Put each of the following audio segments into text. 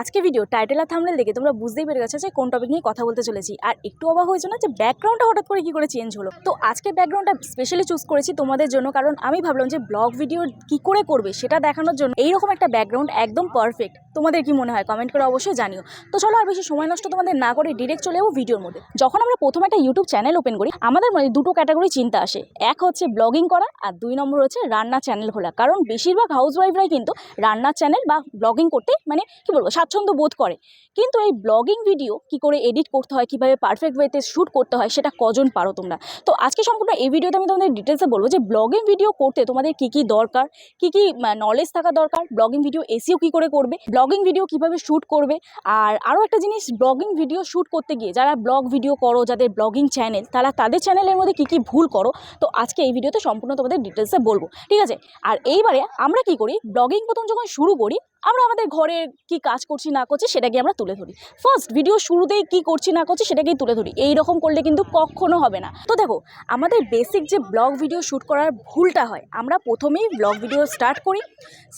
আজকে video title আর থামলে দেখে তোমরা বুঝতেই পেরে গেছো যে কোন টপিক নিয়ে কথা বলতে চলেছি। আর একটু অবাক হয়েছে না যে ব্যাকগ্রাউন্ডটা হঠাৎ করে কী করে চেঞ্জ হলো? তো আজকে ব্যাকগ্রাউন্ডটা স্পেশালি চুজ করেছি তোমাদের জন্য, কারণ আমি ভাবলাম যে ব্লগ ভিডিও কি করে করবে সেটা দেখানোর জন্য এইরকম একটা ব্যাকগ্রাউন্ড একদম পারফেক্ট তোমাদের কি মনে হয়? কমেন্ট করে অবশ্যই জানিও। তো চলো আর বেশি সময় নষ্ট তোমাদের না করে ডিরেক্ট চলে যাব ভিডিওর মধ্যে। যখন আমরা প্রথম একটা ইউটিউব চ্যানেল ওপেন করি, আমাদের মধ্যে দুটো ক্যাটাগরি চিন্তা আসে। এক হচ্ছে ব্লগিং করা, আর দুই নম্বর হচ্ছে রান্নার চ্যানেল খোলা। কারণ বেশিরভাগ হাউস ওয়াইফরাই কিন্তু রান্নার চ্যানেল বা ব্লগিং করতে মানে কি বলব স্বাচ্ছন্দ্য বোধ করে। কিন্তু এই ব্লগিং ভিডিও কি করে এডিট করতে হয়, কীভাবে পারফেক্ট ওয়েতে শ্যুট করতে হয়, সেটা কজন পারো তোমরা? তো আজকে সম্পূর্ণ এই ভিডিওতে আমি তোমাদের ডিটেলসে বলব যে ব্লগিং ভিডিও করতে তোমাদের কী কী দরকার, কী কী নলেজ থাকা দরকার ব্লগিং ভিডিও এসিও কী করে করবে ব্লগিং ভিডিও কীভাবে শ্যুট করবে, আর আরও একটা জিনিস ব্লগিং ভিডিও শ্যুট করতে গিয়ে যারা ব্লগ ভিডিও করো, যাদের ব্লগিং চ্যানেল তারা তাদের চ্যানেলের মধ্যে কী কী ভুল করো, তো আজকে এই ভিডিওতে সম্পূর্ণ তোমাদের ডিটেলসে বলব। ঠিক আছে? আর এইবারে আমরা কি করি ব্লগিং প্রথম যখন শুরু করি আমরা আমাদের ঘরের কি কাজ করছি, না করছি সেটাকে আমরা তুলে ধরি। ফার্স্ট ভিডিও শুরুতেই কি করছি, না করছি সেটাকেই তুলে ধরি। এই রকম করলে কিন্তু কখনো হবে না। তো দেখো, আমাদের বেসিক যে ব্লগ ভিডিও শ্যুট করার ভুলটা হয়, আমরা প্রথমেই ব্লগ ভিডিও স্টার্ট করি।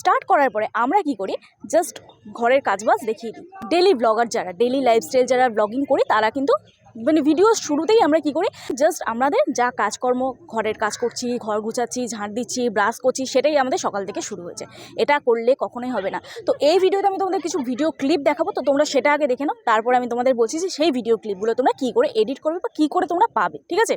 স্টার্ট করার পরে আমরা কি করি জাস্ট ঘরের কাজবাজ দেখিয়ে দিই। ডেলি ব্লগার যারা ডেলি লাইফস্টাইল যারা ব্লগিং করি, তারা কিন্তু মানে ভিডিও শুরুতেই আমরা কি করি? জাস্ট আমাদের যা কাজকর্ম, ঘরের কাজ করছি, ঘর গুছাচ্ছি, ঝাঁট দিচ্ছি ব্রাশ করছি, সেটাই আমাদের সকাল থেকে শুরু হয়েছে। এটা করলে কখনোই হবে না। তো এই ভিডিওতে আমি তোমাদের কিছু ভিডিও ক্লিপ দেখাবো, তো তোমরা সেটা আগে দেখে নাও। তারপরে আমি তোমাদের বলছি যে সেই ভিডিও ক্লিপগুলো তোমরা কী করে এডিট করবে বা কী করে তোমরা পাবে, ঠিক আছে?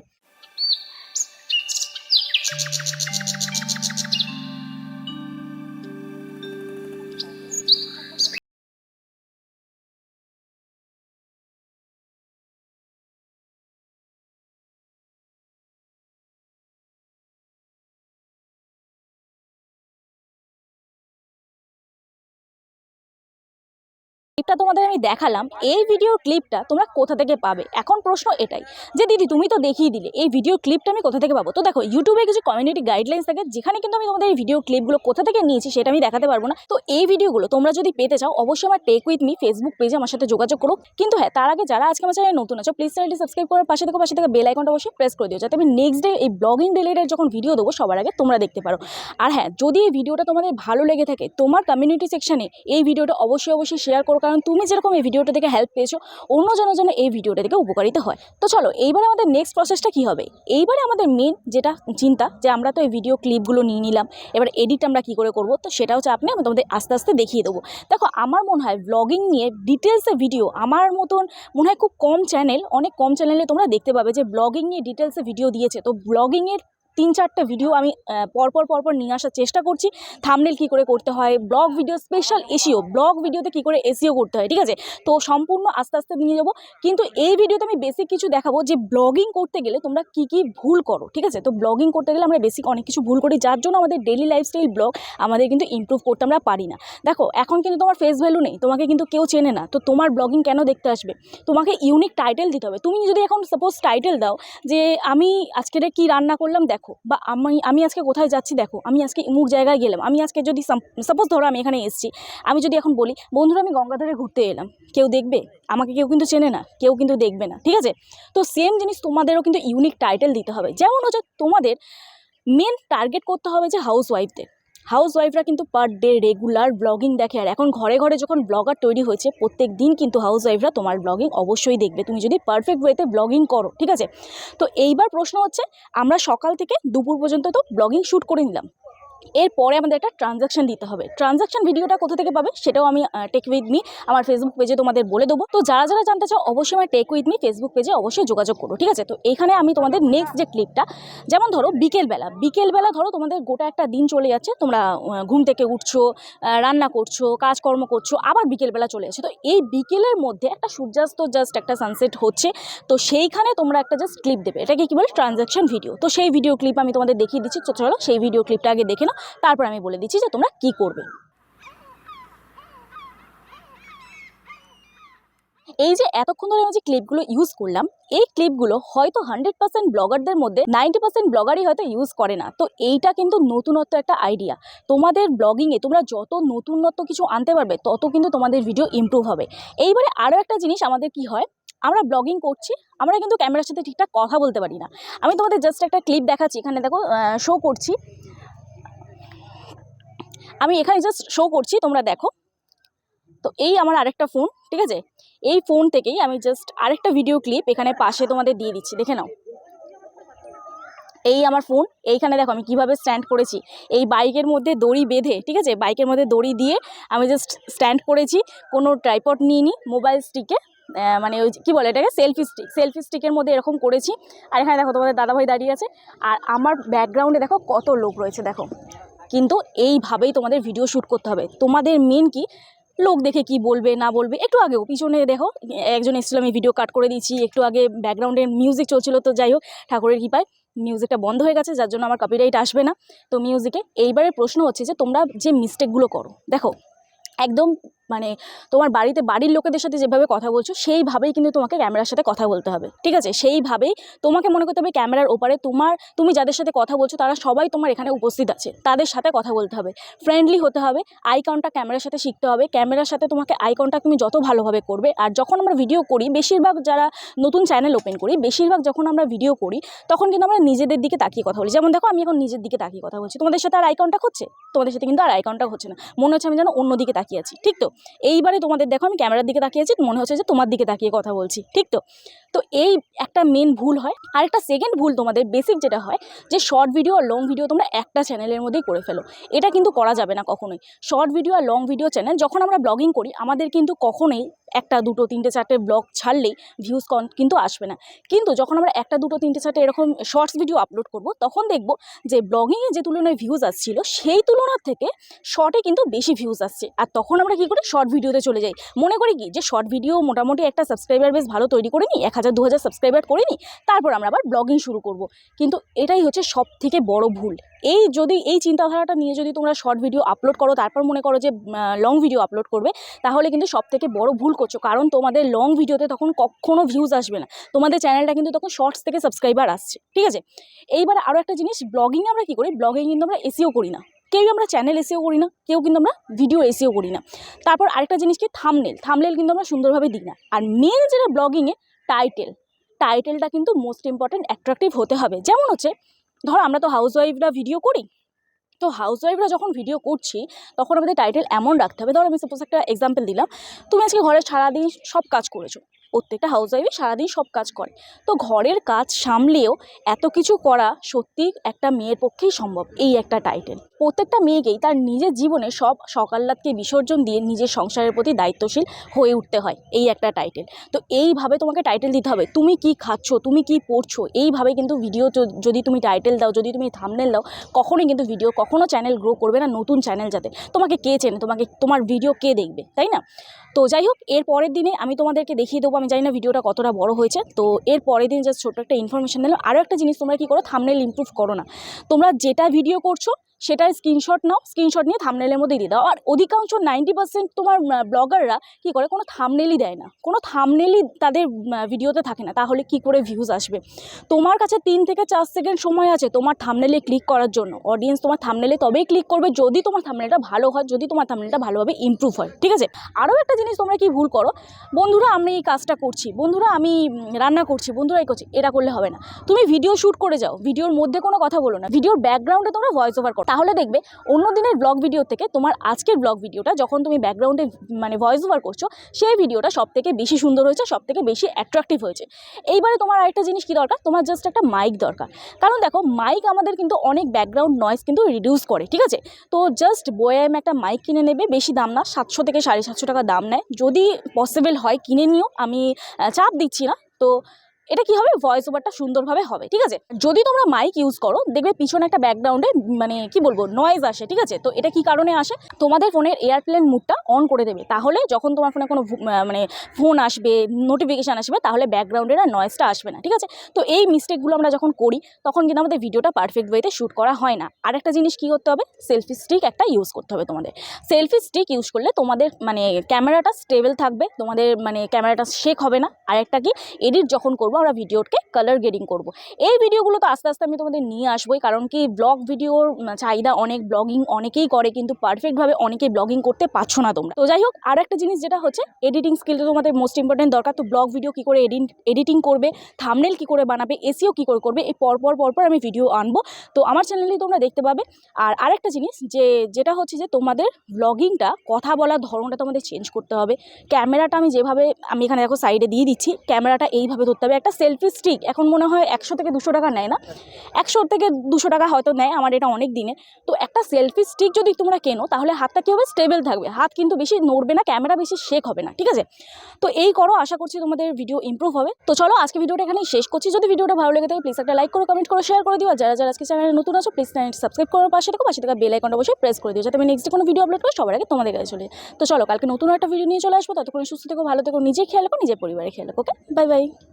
ক্লিপটা তোমাদের আমি দেখালাম, এই ভিডিও ক্লিপটা তোমরা কোথা থেকে পাবে? এখন প্রশ্ন এটাই, যে দিদি তুমি তো দেখিয়ে দিলে, এই ভিডিও ক্লিপটা আমি কোথা থেকে পাবো? তো দেখো ইউটিউবে কিছু কমিউনিটি গাইডলাইন্স থাকে, যেখানে কিন্তু আমি তোমাদের এই ভিডিও ক্লিপগুলো কোথা থেকে নিয়েছি সেটা আমি দেখাতে পারব না। তো এই ভিডিওগুলো তোমরা যদি পেতে চাও, অবশ্যই আমার টেক উইথ মি ফেসবুক পেজে আমার সাথে যোগাযোগ করো। কিন্তু হ্যাঁ তার আগে যারা আজকে আমার চ্যানেলে নতুন আছো প্লিজ চ্যানেলটি সাবস্ক্রাইব করার পাশে থেকে পাশে থেকে বেল আইকনটা অবশ্যই প্রেস করে দিও, যাতে আমি নেক্সট ডে এই ব্লগিং রিলেটেড যখন ভিডিও দেবো, সবার আগে তোমরা দেখতে পারো। আর হ্যাঁ যদি এই ভিডিওটা তোমাদের ভালো লেগে থাকে, তোমার কমিউনিটি সেকশনে এই ভিডিওটা অবশ্যই অবশ্যই শেয়ার করো কারণ তুমি যেরকম এই ভিডিওটা থেকে হেল্প পেয়েছ, অন্য জনের জন্য এই ভিডিওটা থেকে উপকারিত হয়। তো চলো, এইবারে আমাদের নেক্সট প্রসেসটা কী হবে? এইবারে আমাদের মেন যেটা চিন্তা যে আমরা তো এই ভিডিও ক্লিপগুলো নিয়ে নিলাম, এবার এডিট আমরা কী করে করব? তো সেটা হচ্ছে আপনি, আমি তোমাদের আস্তে আস্তে দেখিয়ে দেবো। দেখো, আমার মনে হয় ব্লগিং নিয়ে ডিটেলসে ভিডিও আমার মতন মনে হয় খুব কম চ্যানেল অনেক কম চ্যানেলে তোমরা দেখতে পাবে যে ব্লগিং নিয়ে ডিটেলসে ভিডিও দিয়েছে। তো ব্লগিংয়ের তিন চারটে ভিডিও আমি পরপর পরপর নিয়ে আসার চেষ্টা করছি। থামনেল কী করে করতে হয় vlog video special SEO vlog ভিডিওতে কী করে এসিও করতে হয়, ঠিক আছে? তো সম্পূর্ণ আস্তে আস্তে নিয়ে যাব। কিন্তু এই ভিডিওতে আমি বেসিক কিছু দেখাবো যে ব্লগিং করতে গেলে তোমরা কী কী ভুল করো, ঠিক আছে? তো ব্লগিং করতে গেলে আমরা বেসিক অনেক কিছু ভুল করি, যার জন্য আমাদের ডেলি লাইফস্টাইল ব্লগ আমাদের কিন্তু ইমপ্রুভ করতে আমরা পারি না। দেখো, এখন কিন্তু তোমার ফেস ভ্যালু নেই, তোমাকে কিন্তু কেউ চেনে না, তো তোমার ব্লগিং কেন দেখতে আসবে? তোমাকে ইউনিক টাইটেল দিতে হবে। তুমি যদি এখন সাপোজ টাইটেল দাও যে, আমি আজকের কি রান্না করলাম, দেখো বা আমি আমি আজকে কোথায় যাচ্ছি দেখো, আমি আজকে ইমুক জায়গায় গেলাম। আমি আজকে যদি সাপোজ ধরো আমি এখানে এসেছি, আমি যদি এখন বলি, বন্ধুরা, আমি গঙ্গাধারে ঘুরতে এলাম। কেউ দেখবে? আমাকে কেউ কিন্তু চেনে না, কেউ কিন্তু দেখবে না। ঠিক আছে? তো সেম জিনিস তোমাদেরও কিন্তু ইউনিক টাইটেল দিতে হবে। যেমন হচ্ছে তোমাদের মেন টার্গেট করতে হবে যে হাউস ওয়াইফদের হাউস ওয়াইফরা কিন্তু পার ডে রেগুলার ব্লগিং দেখে। আর এখন ঘরে ঘরে যখন ব্লগার তৈরি হয়েছে, প্রত্যেক দিন কিন্তু হাউস ওয়াইফরা তোমার ব্লগিং অবশ্যই দেখবে। তুমি যদি পারফেক্ট ওয়েতে ব্লগিং করো, ঠিক আছে? তো এইবার প্রশ্ন হচ্ছে, আমরা সকাল থেকে দুপুর পর্যন্ত তো ব্লগিং শ্যুট করে নিলাম। এরপরে আমাদের একটা ট্রানজাকশন দিতে হবে। ট্রানজাকশন ভিডিওটা কোথা থেকে পাবে সেটাও আমি টেক উইথ মি আমার ফেসবুক পেজে তোমাদের বলে দেবো। তো যারা যারা জানতে চাও অবশ্যই আমার টেক উইথ মি ফেসবুক পেজে অবশ্যই যোগাযোগ করো, ঠিক আছে? তো এখানে আমি তোমাদের নেক্সট যে ক্লিপটা যেমন ধরো বিকেলবেলা বিকেলবেলা ধরো তোমাদের গোটা একটা দিন চলে যাচ্ছে, তোমরা ঘুম থেকে উঠছো রান্না করছ, কাজকর্ম করছ, আবার বিকেলবেলা চলে যাচ্ছে তো এই বিকেলের মধ্যে একটা সূর্যাস্ত জাস্ট একটা সানসেট হচ্ছে, তো সেইখানে তোমরা একটা জাস্ট ক্লিপ দেবে। এটাকে কি বলে? ট্রানজাকশন ভিডিও তো সেই ভিডিও ক্লিপ আমি তোমাদের দেখিয়ে দিচ্ছি। চলো সেই ভিডিও ক্লিপটা আগে দেখে নাও তারপর আমি বলে দিচ্ছি যে তোমরা কি করবে। এই যে এতক্ষণ ধরে আমি যে ক্লিপগুলো ইউজ করলাম, এই ক্লিপগুলো হয়তো হান্ড্রেড পার্সেন্ট ব্লগারদের মধ্যে নাইনটি পার্সেন্ট ব্লগারই হয়তো ইউজ করে না। তো এইটা কিন্তু নতুনত্ব একটা আইডিয়া। তোমাদের ব্লগিংয়ে তোমরা যত নতুনত্ব কিছু আনতে পারবে, তত কিন্তু তোমাদের ভিডিও ইমপ্রুভ হবে। এইবারে আরও একটা জিনিস আমাদের কি হয়, আমরা ব্লগিং করছি, আমরা কিন্তু ক্যামেরার সাথে ঠিকঠাক কথা বলতে পারি না। আমি তোমাদের জাস্ট একটা ক্লিপ দেখাচ্ছি, এখানে দেখো শো করছি। আমি এখানে জাস্ট শো করছি, তোমরা দেখো। তো এই আমার আরেকটা ফোন ঠিক আছে? এই ফোন থেকেই আমি জাস্ট আরেকটা ভিডিও ক্লিপ এখানে পাশে তোমাদের দিয়ে দিচ্ছি, দেখে নাও। এই আমার ফোন এইখানে দেখো আমি কীভাবে স্ট্যান্ড করেছি। এই বাইকের মধ্যে দড়ি বেঁধে, ঠিক আছে? বাইকের মধ্যে দড়ি দিয়ে আমি জাস্ট স্ট্যান্ড করেছি। কোনো ট্রাইপড নিইনি মোবাইল স্টিকে মানে ওই কী বলে এটাকে? সেলফি স্টিক সেলফি স্টিকের মধ্যে এরকম করেছি। আর এখানে দেখো তোমাদের দাদাভাই দাঁড়িয়ে আছে। আর আমার ব্যাকগ্রাউন্ডে দেখো কত লোক রয়েছে, দেখো। কিন্তু এইভাবেই তোমাদের ভিডিও শ্যুট করতে হবে। তোমাদের মেন কি? লোক দেখে কি বলবে, না বলবে, একটু আগেও, পিছনে দেখো, একজন এসেছিল, আমি ভিডিও কাট করে দিয়েছি, একটু আগে ব্যাকগ্রাউন্ডে মিউজিক চলছিল, তো যাই হোক, ঠাকুরের কৃপায় মিউজিকটা বন্ধ হয়ে গেছে, যার জন্য আমার কপিরাইট আসবে না। তো মিউজিকে এইবারের প্রশ্ন হচ্ছে যে, তোমরা যে মিস্টেকগুলো করো, দেখো একদম মানে তোমার বাড়িতে, বাড়ির লোকেদের সাথে যেভাবে কথা বলছো, সেইভাবেই কিন্তু তোমাকে ক্যামেরার সাথে কথা বলতে হবে। ঠিক আছে? সেইভাবেই তোমাকে মনে করতে হবে ক্যামেরার ওপারে তোমার, তুমি যাদের সাথে কথা বলছো, তারা সবাই তোমার এখানে উপস্থিত আছে। তাদের সাথে কথা বলতে হবে। ফ্রেন্ডলি হতে হবে। আই ক্যামেরার সাথে শিখতে হবে। ক্যামেরার সাথে তোমাকে আই তুমি যত ভালোভাবে করবে, আর যখন আমরা ভিডিও করি, বেশিরভাগ যারা নতুন চ্যানেল ওপেন করি, বেশিরভাগ যখন আমরা ভিডিও করি, তখন কিন্তু আমরা নিজেদের দিকে তাকিয়ে কথা বলি। যেমন দেখো, আমি এখন নিজের দিকে তাকিয়ে কথা বলছি। তোমাদের সাথে আর আই হচ্ছে? তোমাদের সাথে কিন্তু আর আই হচ্ছে না। মনে হচ্ছে আমি যেন অন্য দিকে তাকিয়ে আছি, ঠিক তো? এইবারে তোমাদের দেখো, আমি ক্যামেরার দিকে তাকিয়ে আছি, মনে হচ্ছে যে তোমার দিকে তাকিয়ে কথা বলছি, ঠিক তো? তো এই একটা মেন ভুল হয়। আর একটা সেকেন্ড ভুল তোমাদের বেসিক যেটা হয়, যে শর্ট ভিডিও আর লং ভিডিও তোমরা একটা চ্যানেলের মধ্যেই করে ফেলো। এটা কিন্তু করা যাবে না কখনোই। শর্ট ভিডিও আর লং ভিডিও চ্যানেল যখন আমরা ব্লগিং করি, আমাদের কিন্তু কখনোই একটা, দুটো, তিনটে, চারটে ব্লগ ছাড়লেই ভিউজ কন কিন্তু আসবে না। কিন্তু যখন আমরা একটা, দুটো, তিনটে, চারটে এরকম শর্টস ভিডিও আপলোড করব, তখন দেখব যে ব্লগিংয়ে যে তুলনায় ভিউজ আসছিল, সেই তুলনার থেকে শর্টে কিন্তু বেশি ভিউজ আসছে। আর তখন আমরা কী করি? শর্ট ভিডিওতে চলে যাই। মনে করি কি? যে শর্ট ভিডিও মোটামুটি একটা সাবস্ক্রাইবার বেশ ভালো তৈরি করে নিই, এক হাজার দু হাজার সাবস্ক্রাইবার করে নিই তারপর আমরা আবার ব্লগিং শুরু করব। কিন্তু এটাই হচ্ছে সব থেকে বড় ভুল। এই যদি, এই চিন্তাধারাটা নিয়ে যদি তোমরা শর্ট ভিডিও আপলোড করো, তারপর মনে করো যে লং ভিডিও আপলোড করবে, তাহলে কিন্তু সব থেকে বড় ভুল করছ। কারণ তোমাদের লং ভিডিওতে তখন কখনো ভিউজ আসবে না। তোমাদের চ্যানেলটা কিন্তু তখন শর্টস থেকে সাবস্ক্রাইবার আসছে। ঠিক আছে? এইবার আরও একটা জিনিস ব্লগিংয়ে আমরা কী করি? ব্লগিং কিন্তু আমরা এসিও করি না। কেউই আমরা চ্যানেল এসেও করি না, কেউ কিন্তু আমরা ভিডিও এসেও করি না। তারপর আরেকটা জিনিস কি? থামনেল থামনেল কিন্তু আমরা সুন্দরভাবে দিই না। আর মেন যেটা ব্লগিংয়ে টাইটেল টাইটেলটা কিন্তু মোস্ট ইম্পর্ট্যান্ট অ্যাট্রাকটিভ হতে হবে। যেমন হচ্ছে, ধরো আমরা তো হাউস ওয়াইফরা ভিডিও করি। তো হাউস ওয়াইফরা যখন ভিডিও করছি, তখন আমাদের টাইটেল এমন রাখতে হবে। ধরো আমি সাপোজ একটা এক্সাম্পল দিলাম। তুমি আজকে ঘরে সারাদিন সব কাজ করেছ। প্রত্যেকটা হাউস ওয়াইফই সারাদিন সব কাজ করে। তো ঘরের কাজ সামলেও এত কিছু করা সত্যি একটা মেয়ের পক্ষেই সম্ভব, এই একটা টাইটেল প্রত্যেকটা মেয়েকেই তার নিজের জীবনে সব সকাল্লাদকে বিসর্জন দিয়ে নিজের সংসারের প্রতি দায়িত্বশীল হয়ে উঠতে হয়, এই একটা টাইটেল তো এইভাবে তোমাকে টাইটেল দিতে হবে, তুমি কি খাচ্ছ, তুমি কি পড়ছো, এইভাবে কিন্তু ভিডিও যদি তুমি টাইটেল দাও, যদি তুমি থামনেল দাও, কখনোই কিন্তু ভিডিও কখনো চ্যানেল গ্রো করবে না নতুন চ্যানেল যাতে। তোমাকে কে চেনে? তোমাকে, তোমার ভিডিও কে দেখবে, তাই না? তো যাই হোক, এর পরের দিনে আমি তোমাদেরকে দেখিয়ে দেবো আমি জানি না ভিডিওটা কতটা বড় হয়েছে। তো এর পরের দিন জাস্ট ছোট্ট একটা ইনফরমেশান দিলাম আরও একটা জিনিস তোমরা কী করো? থামনেল ইম্প্রুভ করো না। তোমরা যেটা ভিডিও করছ সেটার স্ক্রিনশট নাও স্ক্রিনশট নিয়ে থামনেলের মধ্যে দিয়ে দাও। আর অধিকাংশ নাইনটি পার্সেন্ট তোমার ব্লগাররা কী করে? কোনো থামনেলই দেয় না। কোনো থামনেলই তাদের ভিডিওতে থাকে না। তাহলে কি করে ভিউজ আসবে? তোমার কাছে তিন থেকে চার সেকেন্ড সময় আছে তোমার থামনেলে ক্লিক করার জন্য। অডিয়েন্স তোমার থামনেলে তবেই ক্লিক করবে যদি তোমার থামনেলটা ভালো হয়, যদি তোমার থামনেলটা ভালোভাবে ইমপ্রুভ হয়। ঠিক আছে? আরও একটা জিনিস তোমরা কি ভুল করো? বন্ধুরা, আমি এই কাজটা করছি। বন্ধুরা, আমি রান্না করছি। বন্ধুরা, এই করছি। এটা করলে হবে না। তুমি ভিডিও শ্যুট করে যাও। ভিডিওর মধ্যে কোনো কথা বলো না। ভিডিওর ব্যাকগ্রাউন্ডে তোমরা ভয়েস ওভার করো। তাহলে দেখবে অন্য দিনের ব্লগ ভিডিও থেকে তোমার আজকের ব্লগ ভিডিওটা যখন তুমি ব্যাকগ্রাউন্ডে মানে ভয়েস ওভার করছ, সেই ভিডিওটা সব থেকে বেশি সুন্দর হয়েছে সব থেকে বেশি অ্যাট্রাকটিভ হয়েছে। এইবারে তোমার আরেকটা জিনিস কী দরকার? তোমার জাস্ট একটা মাইক দরকার। কারণ দেখো মাইক আমাদের কিন্তু অনেক ব্যাকগ্রাউন্ড নয়েজ কিন্তু রিডিউস করে, ঠিক আছে? তো জাস্ট বয়াম একটা মাইক কিনে নেবে, বেশি দাম না, সাতশো থেকে সাড়ে সাতশো টাকা দাম নেয়। যদি পসিবল হয়, কিনে নিও। আমি চাপ দিচ্ছি না। তো এটা কি হবে? ভয়েস ওভারটা সুন্দরভাবে হবে, ঠিক আছে? যদি তোমরা মাইক ইউজ করো, দেখবে পিছনে একটা ব্যাকগ্রাউন্ডে মানে কি বলব নয়েজ আসে, ঠিক আছে? তো এটা কি কারণে আসে? তোমাদের ফোনের এয়ারপ্লেন মুডটা অন করে দেবে। তাহলে যখন তোমার ফোনে কোনো মানে ফোন আসবে নোটিফিকেশান আসবে, তাহলে ব্যাকগ্রাউন্ডের আর নয়েজটা আসবে না, ঠিক আছে? তো এই মিস্টেকগুলো আমরা যখন করি, তখন কিন্তু আমাদের ভিডিওটা পারফেক্ট ওয়েতে শ্যুট করা হয় না। আর একটা জিনিস কী করতে হবে? সেলফি স্টিক একটা ইউজ করতে হবে তোমাদের। সেলফি স্টিক ইউজ করলে তোমাদের মানে ক্যামেরাটা স্টেবল থাকবে, তোমাদের মানে ক্যামেরাটা শেক হবে না। আর একটা কি? এডিট যখন করব আমরা ভিডিওকে কালার গ্রেডিং করব। এই ভিডিওগুলো তো আস্তে আস্তে আমি তোমাদের নিয়ে আসবোই, কারণ কি ব্লগ ভিডিওর চাহিদা অনেক ব্লগিং অনেকেই করে, কিন্তু পারফেক্টভাবে অনেকেই ব্লগিং করতে পারছ না তোমরা। তো যাই হোক, আর একটা জিনিস যেটা হচ্ছে এডিটিং স্কিলটা তোমাদের মোস্ট ইম্পর্টেন্ট দরকার, তো ব্লগ ভিডিও কী করে এডিট এডিটিং করবে থামনেল কী করে বানাবে এসিও কী করে করবে, এই পরপর পরপর আমি ভিডিও আনব। তো আমার চ্যানেলেই তোমরা দেখতে পাবে। আর আরেকটা জিনিস যে, যেটা হচ্ছে যে, তোমাদের ব্লগিংটা কথা বলার ধরনটা তোমাদের চেঞ্জ করতে হবে। ক্যামেরাটা আমি যেভাবে, আমি এখানে দেখো সাইডে দিয়ে দিচ্ছি, ক্যামেরাটা এইভাবে ধরতে হবে। একটা সেলফি স্টিক এখন মনে হয় একশো থেকে দুশো টাকা নেয় না। একশো থেকে দুশো টাকা হয়তো নেয় আমার এটা অনেক দিনে। তো একটা সেলফি স্টিক যদি তোমরা কেনো, তাহলে হাতটা কী হবে স্টেবল থাকবে? হাত কিন্তু বেশি নড়বে না ক্যামেরা বেশি শেক হবে না, ঠিক আছে? তো এই করো, আশা করছি তোমাদের ভিডিও ইমপ্রুভ হবে। তো চলো, আজকে ভিডিওটা এখানেই শেষ করছি। যদি ভিডিওটা ভালো লেগে থাকে প্লিজ একটা লাইক করো কমেন্ট করো শেয়ার করে দিও। আর যারা যারা আজকে চ্যানেলে নতুন আছো প্লিজ চ্যানেলটি সাবস্ক্রাইব করার পাশে থাকো, পাশে থাকা বেল আইকনটা অবশ্যই প্রেস করে দিও, যাতে আমি নেক্সট কোনো ভিডিও আপলোড করি সবার আগে তোমাদের কাছে চলে তো চলো, কালকে নতুন একটা ভিডিও নিয়ে চলে আসব। ততক্ষণ সুস্থ থেকো, ভালো থেকো নিজে খেয়াল রাখো, নিজের পরিবারে খেয়াল রাখো ওকে বাই বাই